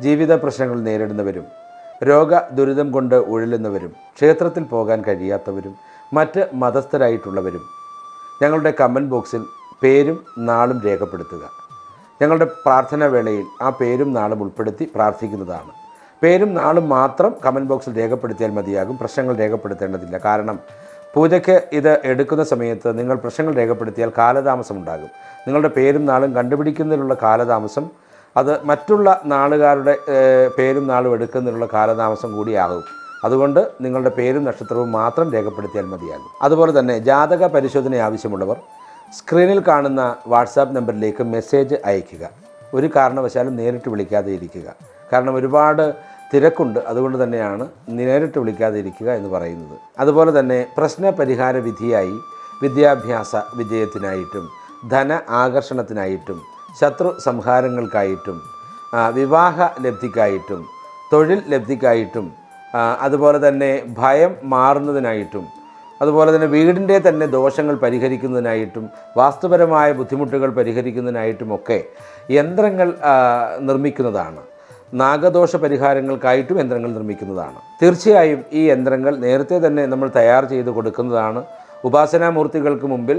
ജീവിത പ്രശ്നങ്ങൾ നേരിടുന്നവരും രോഗ ദുരിതം കൊണ്ട് ഉഴലുന്നവരും ക്ഷേത്രത്തിൽ പോകാൻ കഴിയാത്തവരും മറ്റ് മതസ്ഥരായിട്ടുള്ളവരും ഞങ്ങളുടെ കമന്റ് ബോക്സിൽ പേരും നാളും രേഖപ്പെടുത്തുക. ഞങ്ങളുടെ പ്രാർത്ഥനാ വേളയിൽ ആ പേരും നാളും ഉൾപ്പെടുത്തി പ്രാർത്ഥിക്കുന്നതാണ്. പേരും നാളും മാത്രം കമന്റ് ബോക്സിൽ രേഖപ്പെടുത്തിയാൽ മതിയാകും. പ്രശ്നങ്ങൾ രേഖപ്പെടുത്തേണ്ടതില്ല. കാരണം പൂജയ്ക്ക് ഇത് എടുക്കുന്ന സമയത്ത് നിങ്ങൾ പ്രശ്നങ്ങൾ രേഖപ്പെടുത്തിയാൽ കാലതാമസം ഉണ്ടാകും. നിങ്ങളുടെ പേരും നാളും കണ്ടുപിടിക്കുന്നതിനുള്ള കാലതാമസം അത് മറ്റുള്ള നാളുകാരുടെ പേരും നാളും എടുക്കുന്നതിനുള്ള കാലതാമസം കൂടിയാകും. അതുകൊണ്ട് നിങ്ങളുടെ പേരും നക്ഷത്രവും മാത്രം രേഖപ്പെടുത്തിയാൽ മതിയാകും. അതുപോലെ തന്നെ ജാതക പരിശോധന ആവശ്യമുള്ളവർ സ്ക്രീനിൽ കാണുന്ന വാട്സാപ്പ് നമ്പറിലേക്ക് മെസ്സേജ് അയയ്ക്കുക. ഒരു കാരണവശാലും നേരിട്ട് വിളിക്കാതെ ഇരിക്കുക. കാരണം ഒരുപാട് തിരക്കുണ്ട്. അതുകൊണ്ട് തന്നെയാണ് നേരിട്ട് വിളിക്കാതെ ഇരിക്കുക എന്ന് പറയുന്നത്. അതുപോലെ തന്നെ പ്രശ്ന പരിഹാര വിധിയായി വിദ്യാഭ്യാസ വിജയത്തിനായിട്ടും ധന ആകർഷണത്തിനായിട്ടും ശത്രു സംഹാരങ്ങൾക്കായിട്ടും വിവാഹ ലബ്ധിക്കായിട്ടും തൊഴിൽ ലബ്ധിക്കായിട്ടും അതുപോലെ തന്നെ ഭയം മാറുന്നതിനായിട്ടും അതുപോലെ തന്നെ വീടിന്റെ തന്നെ ദോഷങ്ങൾ പരിഹരിക്കുന്നതിനായിട്ടും വാസ്തുപരമായ ബുദ്ധിമുട്ടുകൾ പരിഹരിക്കുന്നതിനായിട്ടുമൊക്കെ യന്ത്രങ്ങൾ നിർമ്മിക്കുന്നതാണ്. നാഗദോഷ പരിഹാരങ്ങൾക്കായിട്ടും യന്ത്രങ്ങൾ നിർമ്മിക്കുന്നതാണ്. തീർച്ചയായും ഈ യന്ത്രങ്ങൾ നേരത്തെ തന്നെ നമ്മൾ തയ്യാർ ചെയ്ത് കൊടുക്കുന്നതാണ്. ഉപാസനാമൂർത്തികൾക്ക് മുമ്പിൽ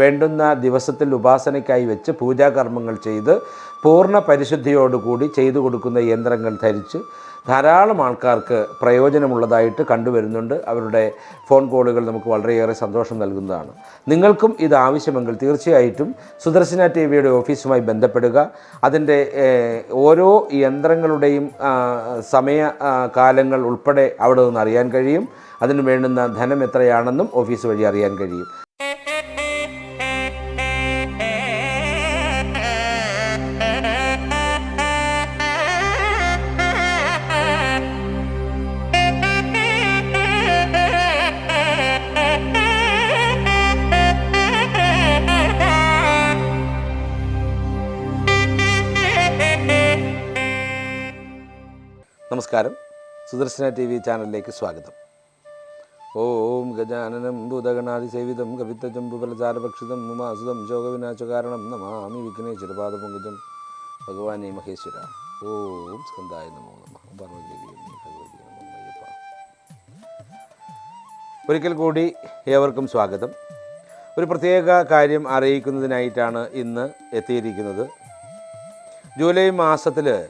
വേണ്ടുന്ന ദിവസത്തിൽ ഉപാസനയ്ക്കായി വെച്ച് പൂജാകർമ്മങ്ങൾ ചെയ്ത് പൂർണ പരിശുദ്ധിയോടുകൂടി ചെയ്തു കൊടുക്കുന്ന യന്ത്രങ്ങൾ ധരിച്ച് ധാരാളം ആൾക്കാർക്ക് പ്രയോജനമുള്ളതായിട്ട് കണ്ടുവരുന്നുണ്ട്. അവരുടെ ഫോൺ കോളുകൾ നമുക്ക് വളരെയേറെ സന്തോഷം നൽകുന്നതാണ്. നിങ്ങൾക്കും ഇത് ആവശ്യമെങ്കിൽ തീർച്ചയായിട്ടും സുദർശന ടി വിയുടെ ഓഫീസുമായി ബന്ധപ്പെടുക. അതിന്റെ ഓരോ യന്ത്രങ്ങളുടെയും സമയ കാലങ്ങൾ ഉൾപ്പെടെ അവിടെ നിന്ന് അറിയാൻ കഴിയും. അതിന് വേണ്ടുന്ന ധനം എത്രയാണെന്നും ഓഫീസ് വഴി അറിയാൻ കഴിയും. നമസ്കാരം. സുദർശന ടി വി ചാനലിലേക്ക് സ്വാഗതം. ഓം ഗജാനനം ഭൂതഗണാതിസേവിതം കവിത്തജംബുബലചാരഭക്ഷിതം ഉമാസുതം ശോകവിനാശകാരണം നമാമി വിഘ്നേശ്വര പാദപങ്കജം ഭഗവാനെ മഹേശ്വര. ഓം സ്കന്ധായ നമോ നമ. ഒരിക്കൽ കൂടി ഏവർക്കും സ്വാഗതം. ഒരു പ്രത്യേക കാര്യം അറിയിക്കുന്നതിനായിട്ടാണ് ഇന്ന് എത്തിയിരിക്കുന്നത്. ജൂലൈ മാസത്തിൽ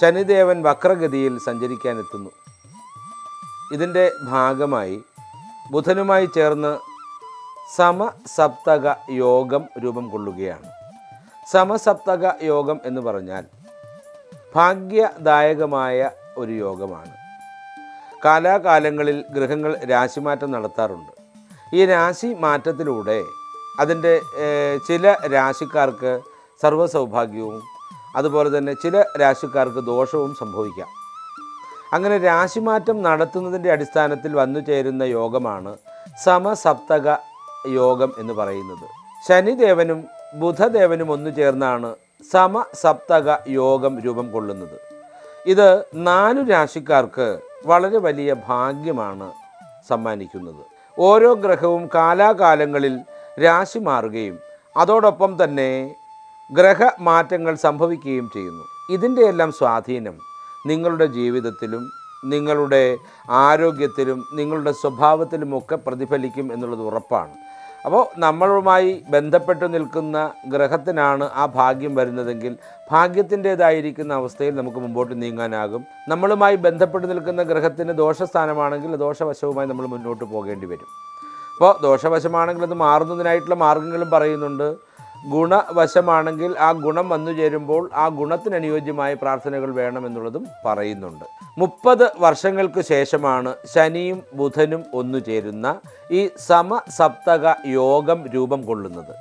ശനിദേവൻ വക്രഗതിയിൽ സഞ്ചരിക്കാനെത്തുന്നു. ഇതിന്റെ ഭാഗമായി ബുധനുമായി ചേർന്ന് സമസപ്തക യോഗം രൂപം കൊള്ളുകയാണ്. സമസപ്തക യോഗം എന്ന് പറഞ്ഞാൽ ഭാഗ്യദായകമായ ഒരു യോഗമാണ്. കാലാകാലങ്ങളിൽ ഗ്രഹങ്ങൾ രാശിമാറ്റം നടത്താറുണ്ട്. ഈ രാശി മാറ്റത്തിലൂടെ അതിന്റെ ചില രാശിക്കാർക്ക് സർവസൗഭാഗ്യവും അതുപോലെ തന്നെ ചില രാശിക്കാർക്ക് ദോഷവും സംഭവിക്കാം. അങ്ങനെ രാശിമാറ്റം നടത്തുന്നതിന്റെ അടിസ്ഥാനത്തിൽ വന്നു ചേരുന്ന യോഗമാണ് സമസപ്തക യോഗം എന്ന് പറയുന്നത്. ശനിദേവനും ബുധദേവനും ഒന്നു ചേർന്നാണ് സമസപ്തക യോഗം രൂപം കൊള്ളുന്നത്. ഇത് നാലു രാശിക്കാർക്ക് വളരെ വലിയ ഭാഗ്യമാണ് സമ്മാനിക്കുന്നത്. ഓരോ ഗ്രഹവും കാലാകാലങ്ങളിൽ രാശി മാറുകയും അതോടൊപ്പം തന്നെ ഗ്രഹമാറ്റങ്ങൾ സംഭവിക്കുകയും ചെയ്യുന്നു. ഇതിന്റെയെല്ലാം സ്വാധീനം നിങ്ങളുടെ ജീവിതത്തിലും നിങ്ങളുടെ ആരോഗ്യത്തിലും നിങ്ങളുടെ സ്വഭാവത്തിലുമൊക്കെ പ്രതിഫലിക്കും എന്നുള്ളത് ഉറപ്പാണ്. അപ്പോൾ നമ്മളുമായി ബന്ധപ്പെട്ട് നിൽക്കുന്ന ഗ്രഹത്തിനാണ് ആ ഭാഗ്യം വരുന്നതെങ്കിൽ ഭാഗ്യത്തിന്റേതായിരിക്കുന്ന അവസ്ഥയിൽ നമുക്ക് മുമ്പോട്ട് നീങ്ങാനാകും. നമ്മളുമായി ബന്ധപ്പെട്ട് നിൽക്കുന്ന ഗ്രഹത്തിന് ദോഷസ്ഥാനമാണെങ്കിൽ ദോഷവശവുമായി നമ്മൾ മുന്നോട്ട് പോകേണ്ടി വരും. അപ്പോൾ ദോഷവശമാണെങ്കിൽ അത് മാറുന്നതിനായിട്ടുള്ള മാർഗങ്ങളും പറയുന്നുണ്ട്. ഗുണവശമാണെങ്കിൽ ആ ഗുണം വന്നു ചേരുമ്പോൾ ആ ഗുണത്തിന് അനുയോജ്യമായ പ്രാർത്ഥനകൾ വേണമെന്നുള്ളതും പറയുന്നുണ്ട്. മുപ്പത് വർഷങ്ങൾക്ക് ശേഷമാണ് ശനിയും ബുധനും ഒന്നു ചേരുന്ന ഈ സമസപ്തക യോഗം രൂപം കൊള്ളുന്നത്.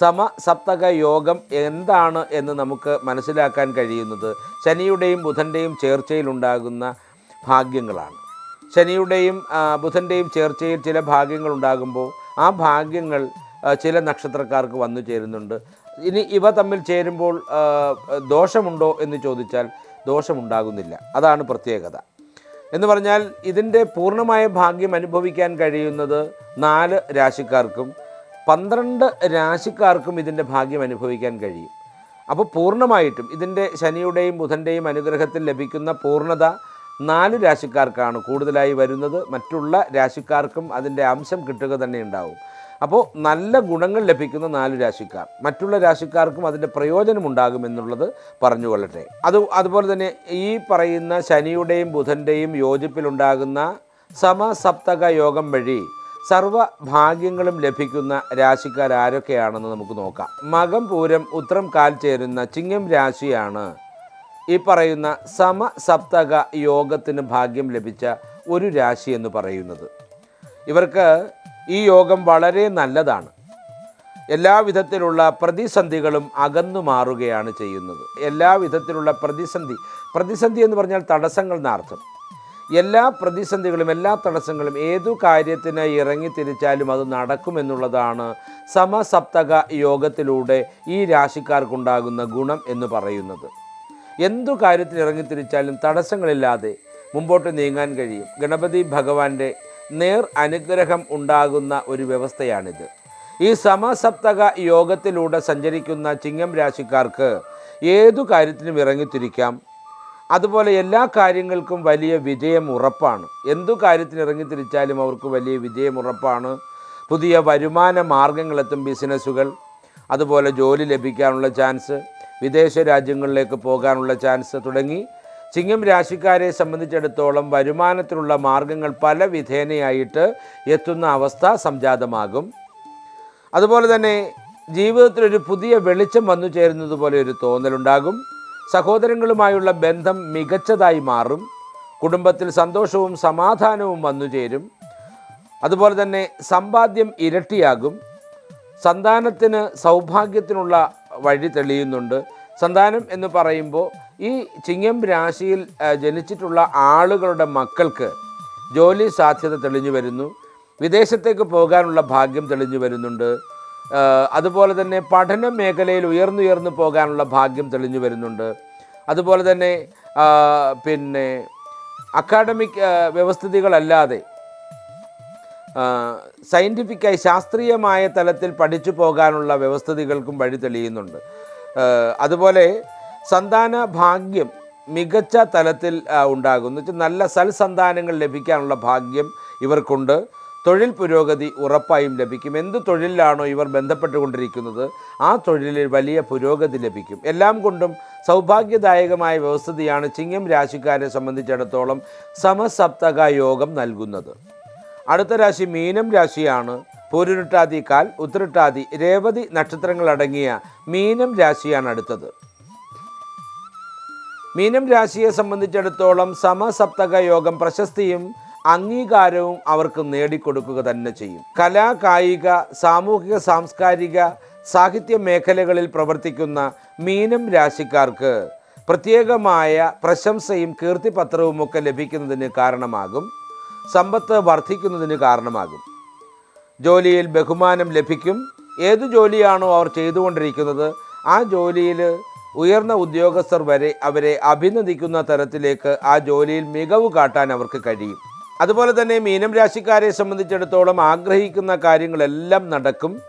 സമസപ്തക യോഗം എന്താണ് എന്ന് നമുക്ക് മനസ്സിലാക്കാൻ കഴിയുന്നത് ശനിയുടെയും ബുധന്റെയും ചേർച്ചയിലുണ്ടാകുന്ന ഭാഗ്യങ്ങളാണ്. ശനിയുടെയും ബുധന്റെയും ചേർച്ചയിൽ ചില ഭാഗ്യങ്ങൾ ഉണ്ടാകുമ്പോൾ ആ ഭാഗ്യങ്ങൾ ചില നക്ഷത്രക്കാർക്ക് വന്നു ചേരുന്നുണ്ട്. ഇനി ഇവ തമ്മിൽ ചേരുമ്പോൾ ദോഷമുണ്ടോ എന്ന് ചോദിച്ചാൽ ദോഷമുണ്ടാകുന്നില്ല. അതാണ് പ്രത്യേകത. എന്ന് പറഞ്ഞാൽ ഇതിന്റെ പൂർണമായ ഭാഗ്യം അനുഭവിക്കാൻ കഴിയുന്നത് നാല് രാശിക്കാർക്കും പന്ത്രണ്ട് രാശിക്കാർക്കും ഇതിന്റെ ഭാഗ്യം അനുഭവിക്കാൻ കഴിയും. അപ്പോൾ പൂർണമായിട്ടും ഇതിന്റെ ശനിയുടെയും ബുധന്റെയും അനുഗ്രഹത്തിൽ ലഭിക്കുന്ന പൂർണത നാല് രാശിക്കാർക്കാണ് കൂടുതലായി വരുന്നത്. മറ്റുള്ള രാശിക്കാർക്കും അതിന്റെ അംശം കിട്ടുക തന്നെ ഉണ്ടാവും. അപ്പോൾ നല്ല ഗുണങ്ങൾ ലഭിക്കുന്ന നാല് രാശിക്കാർ. മറ്റുള്ള രാശിക്കാർക്കും അതിന്റെ പ്രയോജനം ഉണ്ടാകുമെന്നുള്ളത് പറഞ്ഞുകൊള്ളട്ടെ അത് അതുപോലെ തന്നെ ഈ പറയുന്ന ശനിയുടെയും ബുധന്റെയും യോജിപ്പിലുണ്ടാകുന്ന സമസപ്തക യോഗം വഴി സർവ ഭാഗ്യങ്ങളും ലഭിക്കുന്ന രാശിക്കാർ ആരൊക്കെയാണെന്ന് നമുക്ക് നോക്കാം. മകം പൂരം ഉത്രം കാൽ ചേരുന്ന ചിങ്ങം രാശിയാണ് ഈ പറയുന്ന സമസപ്തക യോഗത്തിന് ഭാഗ്യം ലഭിച്ച ഒരു രാശി എന്ന് പറയുന്നത്. ഇവർക്ക് ഈ യോഗം വളരെ നല്ലതാണ്. എല്ലാവിധത്തിലുള്ള പ്രതിസന്ധികളും അകന്നു മാറുകയാണ് ചെയ്യുന്നത്. എല്ലാവിധത്തിലുള്ള പ്രതിസന്ധി പ്രതിസന്ധി എന്ന് പറഞ്ഞാൽ തടസ്സങ്ങൾ എന്നർത്ഥം എല്ലാ പ്രതിസന്ധികളും എല്ലാ തടസ്സങ്ങളും ഏതു കാര്യത്തിന് ഇറങ്ങി തിരിച്ചാലും അത് നടക്കുമെന്നുള്ളതാണ് സമസപ്തക യോഗത്തിലൂടെ ഈ രാശിക്കാർക്കുണ്ടാകുന്ന ഗുണം എന്ന് പറയുന്നത്. എന്തു കാര്യത്തിന് ഇറങ്ങി തിരിച്ചാലും തടസ്സങ്ങളില്ലാതെ മുമ്പോട്ട് നീങ്ങാൻ കഴിയും. ഗണപതി ഭഗവാന്റെ നേർ അനുഗ്രഹം ഉണ്ടാകുന്ന ഒരു വ്യവസ്ഥയാണിത്. ഈ സമസപ്തക യോഗത്തിലൂടെ സഞ്ചരിക്കുന്ന ചിങ്ങം രാശിക്കാർക്ക് ഏതു കാര്യത്തിനും ഇറങ്ങിത്തിരിക്കാം. അതുപോലെ എല്ലാ കാര്യങ്ങൾക്കും വലിയ വിജയം ഉറപ്പാണ്. എന്തു കാര്യത്തിന് ഇറങ്ങിത്തിരിച്ചാലും അവർക്ക് വലിയ വിജയം ഉറപ്പാണ്. പുതിയ വരുമാന മാർഗങ്ങളെത്തും ബിസിനസ്സുകൾ. അതുപോലെ ജോലി ലഭിക്കാനുള്ള ചാൻസ്. വിദേശ രാജ്യങ്ങളിലേക്ക് പോകാനുള്ള ചാൻസ് തുടങ്ങി. ചിങ്ങം രാശിക്കാരെ സംബന്ധിച്ചിടത്തോളം വരുമാനത്തിനുള്ള മാർഗങ്ങൾ പല വിധേനയായിട്ട് എത്തുന്ന അവസ്ഥ സംജാതമാകും. അതുപോലെ തന്നെ ജീവിതത്തിലൊരു പുതിയ വെളിച്ചം വന്നു ചേരുന്നത് പോലെ ഒരു തോന്നലുണ്ടാകും. സഹോദരങ്ങളുമായുള്ള ബന്ധം മികച്ചതായി മാറും. കുടുംബത്തിൽ സന്തോഷവും സമാധാനവും വന്നു ചേരും. അതുപോലെ തന്നെ സമ്പാദ്യം ഇരട്ടിയാകും. സന്താനത്തിന് സൗഭാഗ്യത്തിനുള്ള വഴി തെളിയുന്നുണ്ട്. സന്താനം എന്ന് പറയുമ്പോൾ ഈ ചിങ്ങം രാശിയിൽ ജനിച്ചിട്ടുള്ള ആളുകളുടെ മക്കൾക്ക് ജോലി സാധ്യത തെളിഞ്ഞു വരുന്നു. വിദേശത്തേക്ക് പോകാനുള്ള ഭാഗ്യം തെളിഞ്ഞു വരുന്നുണ്ട്. അതുപോലെ തന്നെ പഠന മേഖലയിൽ ഉയർന്നുയർന്നു പോകാനുള്ള ഭാഗ്യം തെളിഞ്ഞു വരുന്നുണ്ട്. അതുപോലെ തന്നെ പിന്നെ അക്കാഡമിക് വ്യവസ്ഥിതികളല്ലാതെ സയന്റിഫിക്കായി ശാസ്ത്രീയമായ തലത്തിൽ പഠിച്ചു പോകാനുള്ള വ്യവസ്ഥിതികൾക്കും വഴി തെളിയുന്നുണ്ട്. അതുപോലെ സന്താന ഭാഗ്യം മികച്ച തലത്തിൽ ഉണ്ടാകും എന്ന് വെച്ചാൽ നല്ല സൽസന്താനങ്ങൾ ലഭിക്കാനുള്ള ഭാഗ്യം ഇവർക്കുണ്ട്. തൊഴിൽ പുരോഗതി ഉറപ്പായും ലഭിക്കും. എന്ത് തൊഴിലിലാണോ ഇവർ ബന്ധപ്പെട്ടുകൊണ്ടിരിക്കുന്നത് ആ തൊഴിലിൽ വലിയ പുരോഗതി ലഭിക്കും. എല്ലാം കൊണ്ടും സൗഭാഗ്യദായകമായ വ്യവസ്ഥിതിയാണ് ചിങ്ങം രാശിക്കാരെ സംബന്ധിച്ചിടത്തോളം സമസപ്തക യോഗം നൽകുന്നത്. അടുത്ത രാശി മീനം രാശിയാണ്. പൂരുരുട്ടാതി കാൽ ഉത്തരട്ടാതി രേവതി നക്ഷത്രങ്ങളടങ്ങിയ മീനം രാശിയാണ് അടുത്തത്. മീനം രാശിയെ സംബന്ധിച്ചിടത്തോളം സമസപ്തക യോഗം പ്രശസ്തിയും അംഗീകാരവും അവർക്ക് നേടിക്കൊടുക്കുക തന്നെ ചെയ്യും. കലാ കായിക സാമൂഹിക സാംസ്കാരിക സാഹിത്യ മേഖലകളിൽ പ്രവർത്തിക്കുന്ന മീനം രാശിക്കാർക്ക് പ്രത്യേകമായ പ്രശംസയും കീർത്തിപത്രവുമൊക്കെ ലഭിക്കുന്നതിന് കാരണമാകും. സമ്പത്ത് വർദ്ധിക്കുന്നതിന് കാരണമാകും. ജോലിയിൽ ബഹുമാനം ലഭിക്കും. ഏത് ജോലിയാണോ അവർ ചെയ്തുകൊണ്ടിരിക്കുന്നത് ആ ജോലിയിൽ ഉയർന്ന ഉദ്യോഗസ്ഥർ വരെ അവരെ അഭിനന്ദിക്കുന്ന തരത്തിലേക്ക് ആ ജോലിയിൽ മികവ് കാട്ടാൻ അവർക്ക് കഴിയും. അതുപോലെ തന്നെ മീനം രാശിക്കാരെ സംബന്ധിച്ചിടത്തോളം ആഗ്രഹിക്കുന്ന കാര്യങ്ങളെല്ലാം നടക്കും.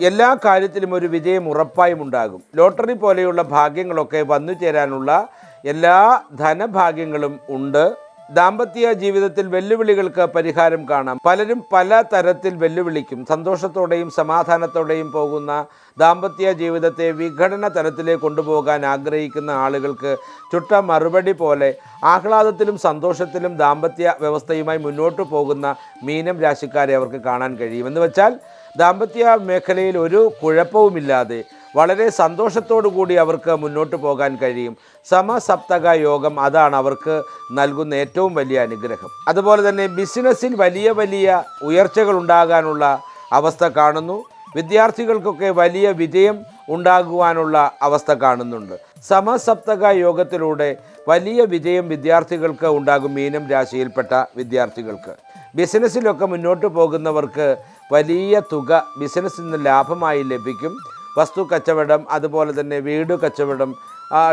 എല്ലാ കാര്യത്തിലും ഒരു വിജയം ഉറപ്പായും ഉണ്ടാകും. ലോട്ടറി പോലെയുള്ള ഭാഗ്യങ്ങളൊക്കെ വന്നു ചേരാനുള്ള എല്ലാ ധനഭാഗ്യങ്ങളും ഉണ്ട്. ദാമ്പത്യ ജീവിതത്തിൽ വെല്ലുവിളികൾക്ക് പരിഹാരം കാണാം. പലരും പല തരത്തിൽ വെല്ലുവിളിക്കും. സന്തോഷത്തോടെയും സമാധാനത്തോടെയും പോകുന്ന ദാമ്പത്യ ജീവിതത്തെ വിഘടന തലത്തിലേക്ക് കൊണ്ടുപോകാൻ ആഗ്രഹിക്കുന്ന ആളുകൾക്ക് ചുട്ട മറുപടി പോലെ ആഹ്ലാദത്തിലും സന്തോഷത്തിലും ദാമ്പത്യ വ്യവസ്ഥയുമായി മുന്നോട്ട് പോകുന്ന മീനം രാശിക്കാരെ അവർക്ക് കാണാൻ കഴിയും. എന്ന് വെച്ചാൽ ദാമ്പത്യ മേഖലയിൽ ഒരു കുഴപ്പവുമില്ലാതെ വളരെ സന്തോഷത്തോടു കൂടി അവർക്ക് മുന്നോട്ട് പോകാൻ കഴിയും. സമസപ്തക യോഗം അതാണ് അവർക്ക് നൽകുന്ന ഏറ്റവും വലിയ അനുഗ്രഹം. അതുപോലെ തന്നെ ബിസിനസ്സിൽ വലിയ വലിയ ഉയർച്ചകൾ ഉണ്ടാകാനുള്ള അവസ്ഥ കാണുന്നു. വിദ്യാർത്ഥികൾക്കൊക്കെ വലിയ വിജയം ഉണ്ടാകുവാനുള്ള അവസ്ഥ കാണുന്നുണ്ട്. സമസപ്തക യോഗത്തിലൂടെ വലിയ വിജയം വിദ്യാർത്ഥികൾക്ക് ഉണ്ടാകും. മീനം രാശിയിൽപ്പെട്ട വിദ്യാർത്ഥികൾക്ക്. ബിസിനസ്സിലൊക്കെ മുന്നോട്ട് പോകുന്നവർക്ക് വലിയ തുക ബിസിനസ്സിൽ നിന്ന് ലാഭമായി ലഭിക്കും. വസ്തു കച്ചവടം അതുപോലെ തന്നെ വീട് കച്ചവടം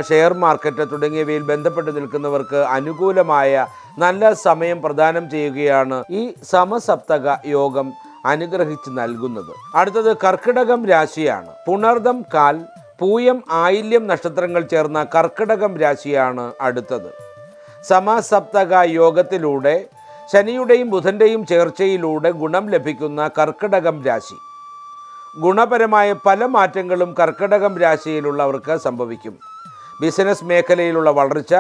ഷെയർ മാർക്കറ്റ് തുടങ്ങിയവയിൽ ബന്ധപ്പെട്ട് നിൽക്കുന്നവർക്ക് അനുകൂലമായ നല്ല സമയം പ്രദാനം ചെയ്യുകയാണ് ഈ സമസപ്തക യോഗം അനുഗ്രഹിച്ച് നൽകുന്നത്. അടുത്തത് കർക്കിടകം രാശിയാണ്. പുണർദം കാൽ പൂയം ആയില്യം നക്ഷത്രങ്ങൾ ചേർന്ന കർക്കിടകം രാശിയാണ് അടുത്തത്. സമസപ്തക യോഗത്തിലൂടെ ശനിയുടെയും ബുധന്റെയും ചേർച്ചയിലൂടെ ഗുണം ലഭിക്കുന്ന കർക്കിടകം രാശി. ഗുണപരമായ പല മാറ്റങ്ങളും കർക്കിടകം രാശിയിലുള്ളവർക്ക് സംഭവിക്കും. ബിസിനസ് മേഖലയിലുള്ള വളർച്ച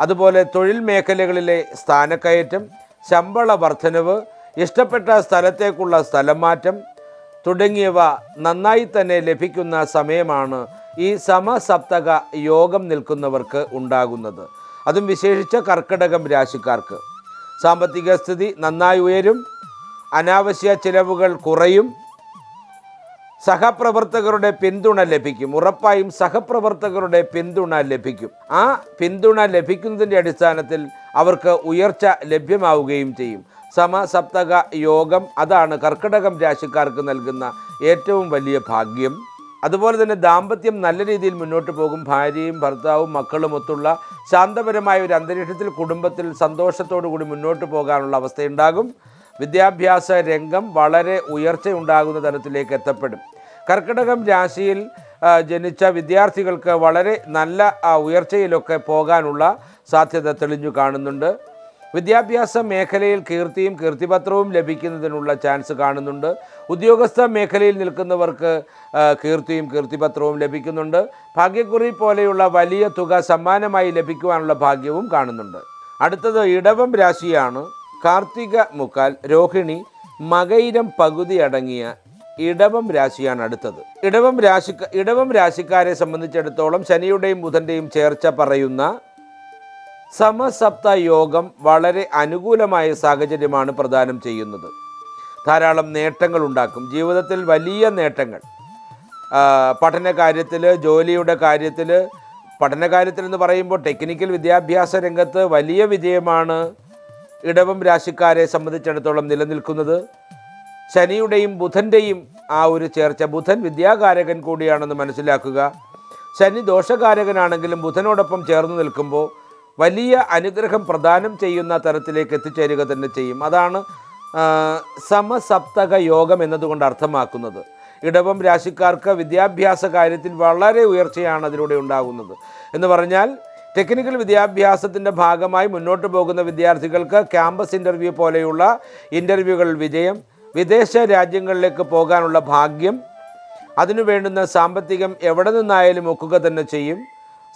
അതുപോലെ തൊഴിൽ മേഖലകളിലെ സ്ഥാനക്കയറ്റം ശമ്പള വർധനവ് ഇഷ്ടപ്പെട്ട സ്ഥലത്തേക്കുള്ള സ്ഥലം മാറ്റം തുടങ്ങിയവ നന്നായി തന്നെ ലഭിക്കുന്ന സമയമാണ് ഈ സമസപ്തക യോഗം നിൽക്കുന്നവർക്ക് ഉണ്ടാകുന്നത്. അതും വിശേഷിച്ച കർക്കിടകം രാശിക്കാർക്ക്. സാമ്പത്തിക സ്ഥിതി നന്നായി ഉയരും അനാവശ്യ ചിലവുകൾ കുറയും സഹപ്രവർത്തകരുടെ പിന്തുണ ലഭിക്കും. ഉറപ്പായും സഹപ്രവർത്തകരുടെ പിന്തുണ ലഭിക്കും. ആ പിന്തുണ ലഭിക്കുന്നതിന്റെ അടിസ്ഥാനത്തിൽ അവർക്ക് ഉയർച്ച ലഭ്യമാവുകയും ചെയ്യും. സമസപ്തക യോഗം അതാണ് കർക്കിടകം രാശിക്കാർക്ക് നൽകുന്ന ഏറ്റവും വലിയ ഭാഗ്യം. അതുപോലെ തന്നെ ദാമ്പത്യം നല്ല രീതിയിൽ മുന്നോട്ട് പോകും. ഭാര്യയും ഭർത്താവും മക്കളും ഒത്തുള്ള ശാന്തപരമായ ഒരു അന്തരീക്ഷത്തിൽ കുടുംബത്തിൽ സന്തോഷത്തോടു കൂടി മുന്നോട്ട് പോകാനുള്ള അവസ്ഥയുണ്ടാകും. വിദ്യാഭ്യാസ രംഗം വളരെ ഉയർച്ചയുണ്ടാകുന്ന തരത്തിലേക്ക് എത്തപ്പെടും. കർക്കിടകം രാശിയിൽ ജനിച്ച വിദ്യാർത്ഥികൾക്ക് വളരെ നല്ല ഉയർച്ചയിലൊക്കെ പോകാനുള്ള സാധ്യത തെളിഞ്ഞു കാണുന്നുണ്ട്. വിദ്യാഭ്യാസ മേഖലയിൽ കീർത്തിയും കീർത്തിപത്രവും ലഭിക്കുന്നതിനുള്ള ചാൻസ് കാണുന്നുണ്ട്. ഉദ്യോഗസ്ഥ മേഖലയിൽ നിൽക്കുന്നവർക്ക് കീർത്തിയും കീർത്തിപത്രവും ലഭിക്കുന്നുണ്ട്. ഭാഗ്യക്കുറി പോലെയുള്ള വലിയ തുക സമ്മാനമായി ലഭിക്കുവാനുള്ള ഭാഗ്യവും കാണുന്നുണ്ട്. അടുത്തത് ഇടവം രാശിയാണ്. കാർത്തിക മുക്കാൽ രോഹിണി മകയിരം പകുതി അടങ്ങിയ ഇടവം രാശിയാണ് അടുത്തത്. ഇടവം രാശി ഇടവം രാശിക്കാരെ സംബന്ധിച്ചിടത്തോളം ശനിയുടെയും ബുധന്റെയും ചേർച്ച പറയുന്ന സമസപ്ത യോഗം വളരെ അനുകൂലമായ സാഹചര്യമാണ് പ്രദാനം ചെയ്യുന്നത്. ധാരാളം നേട്ടങ്ങൾ ഉണ്ടാക്കും. ജീവിതത്തിൽ വലിയ നേട്ടങ്ങൾ. പഠന കാര്യത്തിൽ ജോലിയുടെ കാര്യത്തിൽ പഠന കാര്യത്തിൽ എന്ന് പറയുമ്പോൾ ടെക്നിക്കൽ വിദ്യാഭ്യാസ രംഗത്ത് വലിയ വിജയമാണ് ഇടവം രാശിക്കാരെ സംബന്ധിച്ചിടത്തോളം നിലനിൽക്കുന്നത്. ശനിയുടെയും ബുധന്റെയും ആ ഒരു ചേർച്ച ബുധൻ വിദ്യാകാരകൻ കൂടിയാണെന്ന് മനസ്സിലാക്കുക. ശനി ദോഷകാരകനാണെങ്കിലും ബുധനോടൊപ്പം ചേർന്ന് നിൽക്കുമ്പോൾ വലിയ അനുഗ്രഹം പ്രദാനം ചെയ്യുന്ന തരത്തിലേക്ക് എത്തിച്ചേരുക തന്നെ ചെയ്യും. അതാണ് സമസപ്തക യോഗം എന്നതുകൊണ്ട് അർത്ഥമാക്കുന്നത്. ഇടവം രാശിക്കാർക്ക് വിദ്യാഭ്യാസ കാര്യത്തിൽ വളരെ ഉയർച്ചയാണ് അതിലൂടെ ഉണ്ടാകുന്നത്. എന്ന് പറഞ്ഞാൽ ടെക്നിക്കൽ വിദ്യാഭ്യാസത്തിന്റെ ഭാഗമായി മുന്നോട്ട് പോകുന്ന വിദ്യാർത്ഥികൾക്ക് ക്യാമ്പസ് ഇന്റർവ്യൂ പോലെയുള്ള ഇന്റർവ്യൂകൾ വിജയം വിദേശ രാജ്യങ്ങളിലേക്ക് പോകാനുള്ള ഭാഗ്യം അതിനു വേണ്ടുന്ന സാമ്പത്തികം എവിടെ നിന്നായാലും ഒക്കുക തന്നെ ചെയ്യും.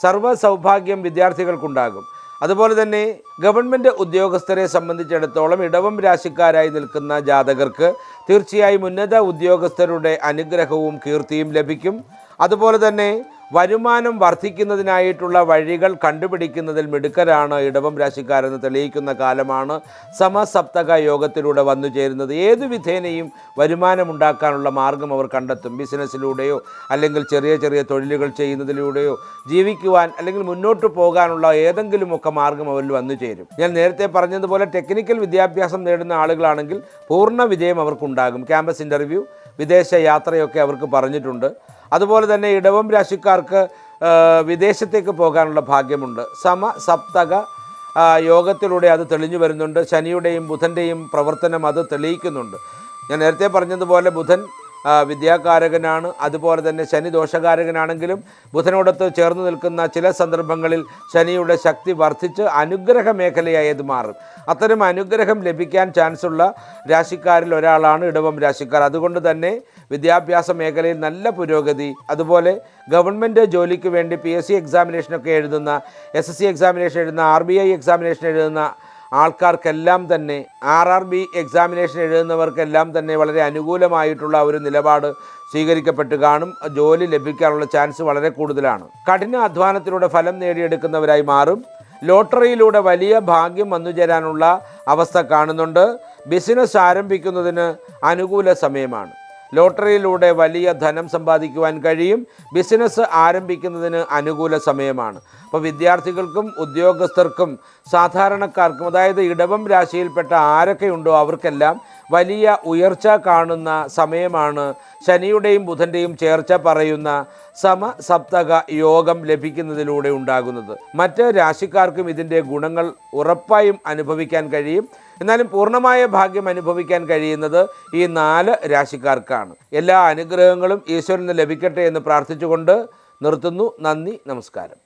സർവ സൗഭാഗ്യം വിദ്യാർത്ഥികൾക്കുണ്ടാകും. അതുപോലെ തന്നെ ഗവൺമെന്റ് ഉദ്യോഗസ്ഥരെ സംബന്ധിച്ചിടത്തോളം ഇടവം രാശിക്കാരായി നിൽക്കുന്ന ജാതകർക്ക് തീർച്ചയായും ഉന്നത ഉദ്യോഗസ്ഥരുടെ അനുഗ്രഹവും കീർത്തിയും ലഭിക്കും. അതുപോലെ തന്നെ വരുമാനം വർദ്ധിക്കുന്നതിനായിട്ടുള്ള വഴികൾ കണ്ടുപിടിക്കുന്നതിൽ മിടുക്കരാണ് ഇടവം രാശിക്കാരെന്ന് തെളിയിക്കുന്ന കാലമാണ് സമസപ്തക യോഗത്തിലൂടെ വന്നു ചേരുന്നത്. ഏതു വിധേനയും വരുമാനമുണ്ടാക്കാനുള്ള മാർഗം അവർ കണ്ടെത്തും. ബിസിനസ്സിലൂടെയോ അല്ലെങ്കിൽ ചെറിയ ചെറിയ തൊഴിലുകൾ ചെയ്യുന്നതിലൂടെയോ ജീവിക്കുവാൻ അല്ലെങ്കിൽ മുന്നോട്ട് പോകാനുള്ള ഏതെങ്കിലുമൊക്കെ മാർഗം അവരിൽ വന്നു ചേരും. ഞാൻ നേരത്തെ പറഞ്ഞതുപോലെ ടെക്നിക്കൽ വിദ്യാഭ്യാസം നേടുന്ന ആളുകളാണെങ്കിൽ പൂർണ വിജയം അവർക്കുണ്ടാകും. ക്യാമ്പസ് ഇന്റർവ്യൂ വിദേശ യാത്രയൊക്കെ അവർക്ക് പറഞ്ഞിട്ടുണ്ട്. അതുപോലെ തന്നെ ഇടവം രാശിക്കാർക്ക് വിദേശത്തേക്ക് പോകാനുള്ള ഭാഗ്യമുണ്ട്. സമ സപ്തക യോഗത്തിലൂടെ അത് തെളിഞ്ഞു വരുന്നുണ്ട്. ശനിയുടെയും ബുധന്റെയും പ്രവർത്തനം അത് തെളിയിക്കുന്നുണ്ട്. ഞാൻ നേരത്തെ പറഞ്ഞതുപോലെ ബുധൻ വിദ്യാകാരകനാണ്. അതുപോലെ തന്നെ ശനി ദോഷകാരകനാണെങ്കിലും ബുധനോടൊത്ത് ചേർന്ന് നിൽക്കുന്ന ചില സന്ദർഭങ്ങളിൽ ശനിയുടെ ശക്തി വർദ്ധിച്ച് അനുഗ്രഹ മേഖലയായി മാറും. അത്തരം അനുഗ്രഹം ലഭിക്കാൻ ചാൻസുള്ള രാശിക്കാരിൽ ഒരാളാണ് ഇടവം രാശിക്കാർ. അതുകൊണ്ട് തന്നെ വിദ്യാഭ്യാസ മേഖലയിൽ നല്ല പുരോഗതി. അതുപോലെ ഗവൺമെന്റ് ജോലിക്ക് വേണ്ടി പി എസ് സി എക്സാമിനേഷനൊക്കെ എഴുതുന്ന എസ് എസ് സി എക്സാമിനേഷൻ എഴുതുന്ന ആർ ബി ഐ എക്സാമിനേഷൻ എഴുതുന്ന ആൾക്കാർക്കെല്ലാം തന്നെ ആർ ആർ ബി എക്സാമിനേഷൻ എഴുതുന്നവർക്കെല്ലാം തന്നെ വളരെ അനുകൂലമായിട്ടുള്ള ഒരു നിലപാട് സ്വീകരിക്കപ്പെട്ട് കാണും. ജോലി ലഭിക്കാനുള്ള ചാൻസ് വളരെ കൂടുതലാണ്. കഠിന അധ്വാനത്തിലൂടെ ഫലം നേടിയെടുക്കുന്നവരായി മാറും. ലോട്ടറിയിലൂടെ വലിയ ഭാഗ്യം വന്നു ചേരാനുള്ള അവസ്ഥ കാണുന്നുണ്ട്. ബിസിനസ് ആരംഭിക്കുന്നതിന് അനുകൂല സമയമാണ്. ലോട്ടറിയിലൂടെ വലിയ ധനം സമ്പാദിക്കുവാൻ കഴിയും. ബിസിനസ് ആരംഭിക്കുന്നതിന് അനുകൂല സമയമാണ്. അപ്പോൾ വിദ്യാർത്ഥികൾക്കും ഉദ്യോഗസ്ഥർക്കും സാധാരണക്കാർക്കും അതായത് ഇടവം രാശിയിൽപ്പെട്ട ആരൊക്കെയുണ്ടോ അവർക്കെല്ലാം വലിയ ഉയർച്ച കാണുന്ന സമയമാണ്. ശനിയുടെയും ബുധന്റെയും ചേർച്ച പറയുന്ന സമസപ്തക യോഗം ലഭിക്കുന്നതിലൂടെ ഉണ്ടാകുന്നത്. മറ്റ് രാശിക്കാർക്കും ഇതിന്റെ ഗുണങ്ങൾ ഉറപ്പായും അനുഭവിക്കാൻ കഴിയും. എന്നാലും പൂർണമായ ഭാഗ്യം അനുഭവിക്കാൻ കഴിയുന്നത് ഈ നാല് രാശിക്കാർക്കാണ്. എല്ലാ അനുഗ്രഹങ്ങളും ഈശ്വരന് ലഭിക്കട്ടെ എന്ന് പ്രാർത്ഥിച്ചുകൊണ്ട് നിർത്തുന്നു. നന്ദി നമസ്കാരം.